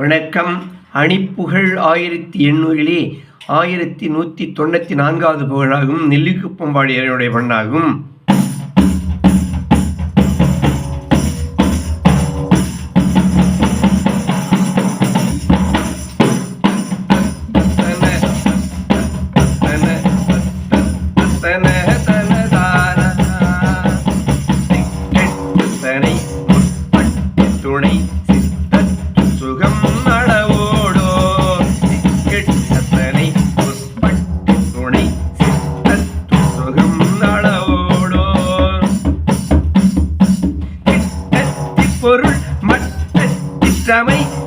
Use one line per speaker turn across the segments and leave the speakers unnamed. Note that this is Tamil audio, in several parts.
வணக்கம். அணிப்புகழ் ஆயிரத்தி எண்ணூறிலே ஆயிரத்தி நூற்றி தொண்ணூற்றி நான்காவது புகழாகும். நெல்லிக்குப்பம் பாடியனுடைய பண்ணாகும் Then மட்டத்தி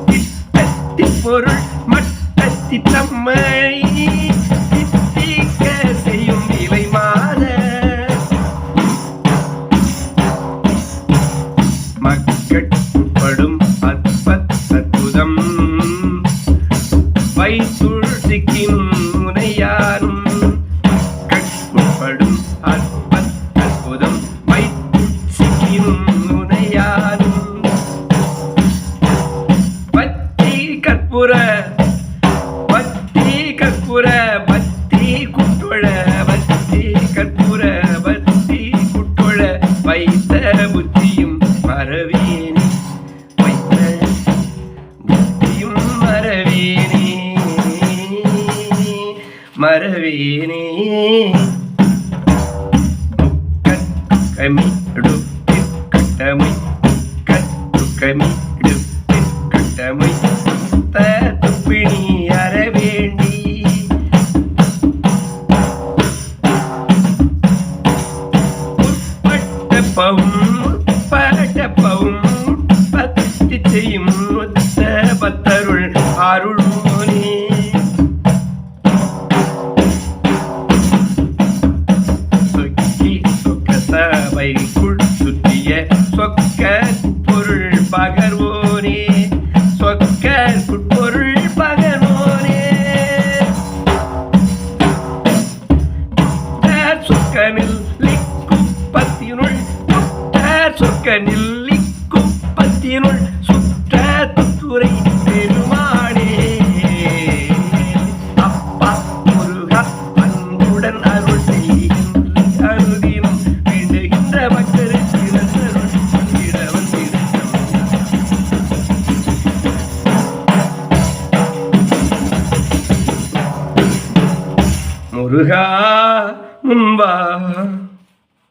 கற்பூர பத்தி கற்பூர பத்தி குட்டுழ பத்தி கற்பூர பத்தி குட்டுழ வைத்த புத்தியும் மறவேனே வைத்த புத்தியும் மறவேனே மறவேனே. கமி கட்டமை கட்டுக்கமி கட்டமை துப்பிணி அற வேண்டி பவும் பத்தி செய்யும் பத்தருள் அருள் சொக்கி சொக்க சபைக்குள் சுத்திய சொக்க சொக்கனில் லிக்குப்பத்தினுள் சொக்கனில் லிக்குப்பத்தினுள் சுற்ற துறை பெருமானே. அப்பா முருகா அன்புடன் அருள் செய்கின்ற அருதினும் வேண்டுகின்ற மக்களுக்கு முருகா 嗯吧。